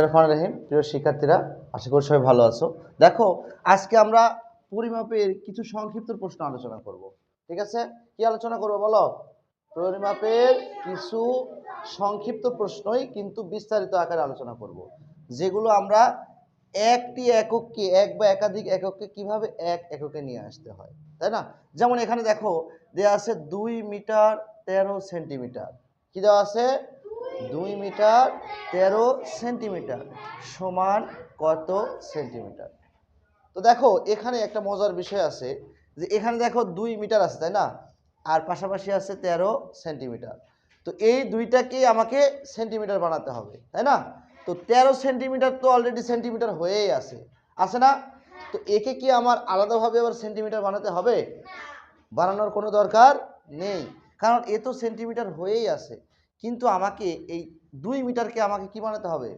রহমানির রহিম। প্রিয় শিক্ষার্থীরা, আশা করি সবাই ভালো আছো। দেখো, আজকে আমরা পরিমাপের কিছু সংক্ষিপ্ত প্রশ্ন আলোচনা করব। ঠিক আছে? কি আলোচনা করব বলো? পরিমাপের কিছু সংক্ষিপ্ত প্রশ্নই কিন্তু বিস্তারিত আকারে আলোচনা করব। যেগুলো আমরা একটি একককে, এক বা একাধিক একককে কীভাবে এক এককে নিয়ে আসতে হয়, তাই না? যেমন এখানে দেখো দেওয়া আছে দুই মিটার তেরো সেন্টিমিটার। কি দেওয়া আছে? দুই মিটার তেরো সেন্টিমিটার সমান কত সেন্টিমিটার? তো দেখো, এখানে একটা মজার বিষয় আছে যে এখানে দেখো দুই মিটার আছে, তাই না? আর পাশাপাশি আছে তেরো সেন্টিমিটার। তো এই দুইটাকে আমাকে সেন্টিমিটার বানাতে হবে, তাই না? তো তেরো সেন্টিমিটার তো অলরেডি সেন্টিমিটার হয়েই আছে। আছে না? তো একে কি আমার আলাদাভাবে আবার সেন্টিমিটার বানাতে হবে? বানানোর কোনো দরকার নেই। কারণ এ তো সেন্টিমিটার হয়েই আছে। কিন্তু আমাকে এই দুই মিটারকে আমাকে কি বানাতে হবে?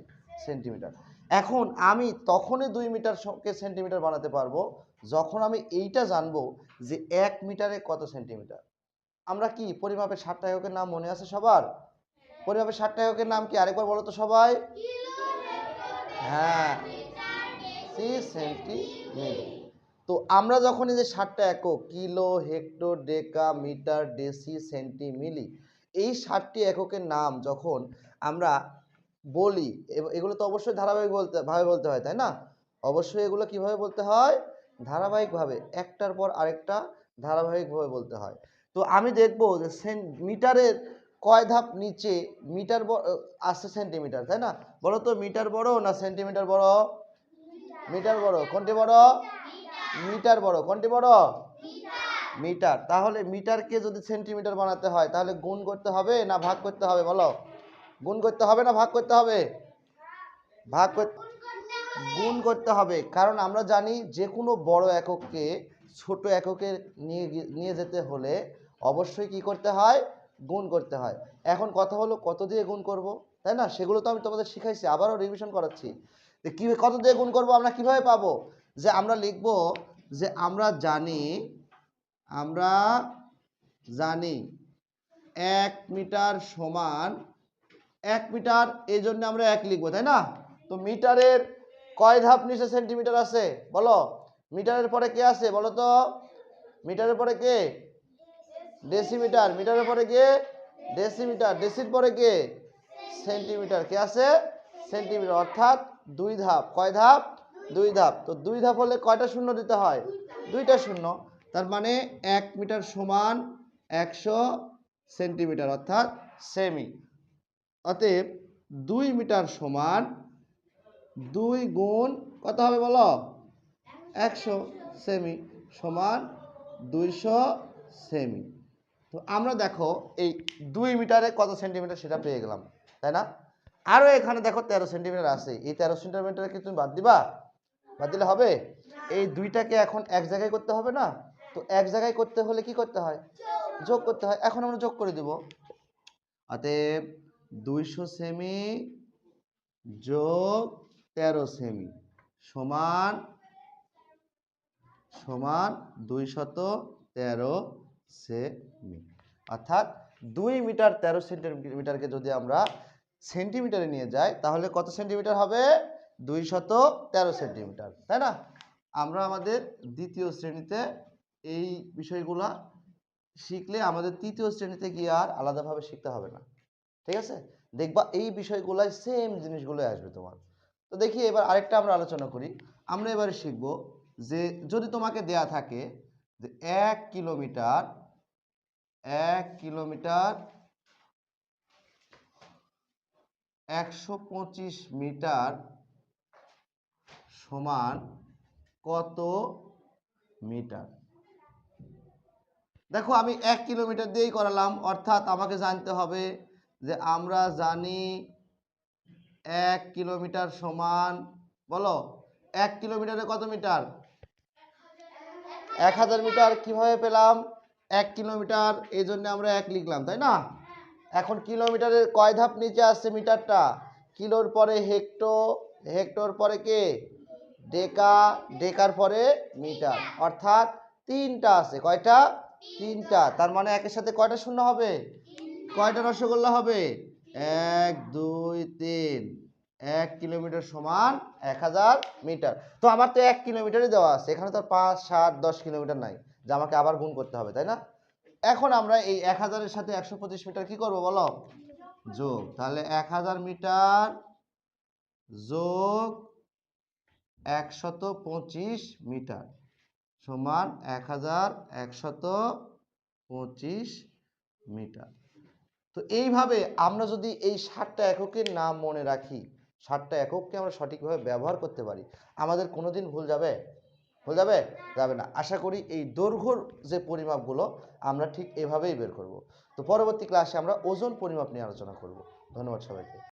সেন্টিমিটার। এখন আমি তখনই দুই মিটার কে সেন্টিমিটার বানাতে পারব যখন আমি এইটা জানব যে এক মিটারে কত সেন্টিমিটার। আমরা কি পরিমাপের ষাটটা এককের নাম মনে আছে সবার? পরিমাপের ষাটটা এককের নাম কি আরেকবার বলো তো সবাই? হ্যাঁ তো আমরা যখন এই যে ষাটটা একক, kilo hectare deca metre deci centi milli এই ষাটটি এককের নাম যখন আমরা বলি এগুলো তো অবশ্যই ধারাবাহিক বলতে, ভাবে বলতে হয়, তাই না? অবশ্যই এগুলো কীভাবে বলতে হয়? ধারাবাহিকভাবে, একটার পর আরেকটা ধারাবাহিকভাবে বলতে হয়। তো আমি দেখব যে মিটারের কয় ধাপ নিচে মিটার আসছে সেন্টিমিটার, তাই না? বলো তো, মিটার বড় না সেন্টিমিটার বড়? মিটার বড়। কোনটি বড়? মিটার বড়। কোনটি বড়? মিটার। তাহলে মিটারকে যদি সেন্টিমিটার বানাতে হয়, তাহলে গুণ করতে হবে না ভাগ করতে হবে বলো? গুণ করতে হবে না ভাগ করতে হবে? ভাগ গুণ করতে হবে। কারণ আমরা জানি যে কোনো বড় একককে ছোট এককে নিয়ে নিয়ে যেতে হলে অবশ্যই কি করতে হয়? গুণ করতে হয়। এখন কথা হলো কত দিয়ে গুণ করব? তাই না? সেগুলো তো আমি তোমাদের শিখাইছি, আবারও রিভিশন করাচ্ছি। কী কত দিয়ে গুণ করব আমরা কীভাবে পাবো? যে আমরা লিখব যে আমরা জানি আমরা জানি এক মিটার সমান এক মিটার, এই জন্য আমরা এক লিখব, তাই না? তো মিটারের কয় ধাপ নিচে সেন্টিমিটার আছে? বলো। মিটারের পরে কে আছে, বলো তো? মিটারের পরে কে? ডেসিমিটার। মিটারের পরে কে? ডেসিমিটার। ডেসির পরে কে? সেন্টিমিটার। কে আছে? সেন্টিমিটার। অর্থাৎ দুই ধাপ। কয় ধাপ? দুই ধাপ। তো দুই ধাপ হলে কয়টা শূন্য দিতে হয়? দুইটা শূন্য। তার মানে এক মিটার সমান একশো সেন্টিমিটার, অর্থাৎ সেমি। অতএব দুই মিটার সমান দুই গুণ কত হবে বলো? একশো সেমি সমান দুইশো সেমি। তো আমরা দেখো এই দুই মিটারে কত সেন্টিমিটার সেটা পেয়ে গেলাম, তাই না? আরও এখানে দেখো তেরো সেন্টিমিটার আছে, এই তেরো সেন্টিমিটার কি তুমি বাদ দিবা? বাদ দিলে হবে? এই দুইটাকে এখন এক জায়গায় করতে হবে না? তো এক জায়গায় করতে হলে কি করতে হয়? যোগ করতে হয়। এখন আমরা যোগ করে দিব। অতএব দুইশো সেমি যোগ তেরো সেমি সমান সমান দুইশত তেরো সেমি। অর্থাৎ দুই মিটার তেরো সেন্টিমিটারকে যদি আমরা সেন্টিমিটারে নিয়ে যাই, তাহলে কত সেন্টিমিটার হবে? দুইশত তেরো সেন্টিমিটার। তাই না? আমরা আমাদের দ্বিতীয় শ্রেণীতে এই বিষয়গুলা শিখলে আমাদের তৃতীয় শ্রেণীতে গিয়ে আর আলাদাভাবে শিখতে হবে না। ঠিক আছে? দেখবা এই বিষয়গুলাই সেম জিনিসগুলোই আসবে তোমার। তো দেখি এবার আরেকটা আমরা আলোচনা করি। আমরা এবারে শিখব যে যদি তোমাকে দেয়া থাকে যে এক কিলোমিটার এক কিলোমিটার একশো পঁচিশ মিটার সমান কত মিটার? দেখো, আমি এক কিলোমিটার দিয়েই করালাম। অর্থাৎ আমাকে জানতে হবে যে আমরা জানি এক কিলোমিটার সমান, বলো, এক কিলোমিটারে কত মিটার? এক হাজার মিটার কীভাবে পেলাম? এক কিলোমিটার, এই জন্য আমরা এক লিখলাম, তাই না? এখন কিলোমিটারের কয় ধাপ নিচে আসছে মিটারটা? কিলোর পরে হেক্টো, হেক্টর পরে কে? ডেকা, ডেকার পরে মিটার। অর্থাৎ তিনটা আছে। কয়টা? তিনটা, তার মানে একের সাথে কয়টা শূন্য হবে? কয়টা রসগোল্লা হবে? এক, দুই, তিন। এক কিলোমিটার সমান এক হাজার মিটার। তো আমার তো এক কিলোমিটারই দেওয়া আছে, এখানে তো পাঁচ, সাত, দশ কিলোমিটার নাই, যে আমাকে আবার গুণ করতে হবে, তাই না? এখন আমরা এই এক হাজারের সাথে একশো পঁচিশ মিটার কি করব বলো? যোগ, তাহলে এক হাজার মিটার যোগ একশত পঁচিশ মিটার। সমান এক হাজার একশত পঁচিশ মিটার। তো এইভাবে আমরা যদি এই ষাটটা এককের নাম মনে রাখি, ষাটটা একককে আমরা সঠিকভাবে ব্যবহার করতে পারি, আমাদের কোনো দিন ভুল যাবে? ভুল যাবে? যাবে না। আশা করি এই দৈর্ঘ্যর যে পরিমাপগুলো আমরা ঠিক এভাবেই বের করব। তো পরবর্তী ক্লাসে আমরা ওজন পরিমাপ নিয়ে আলোচনা করব। ধন্যবাদ সবাইকে।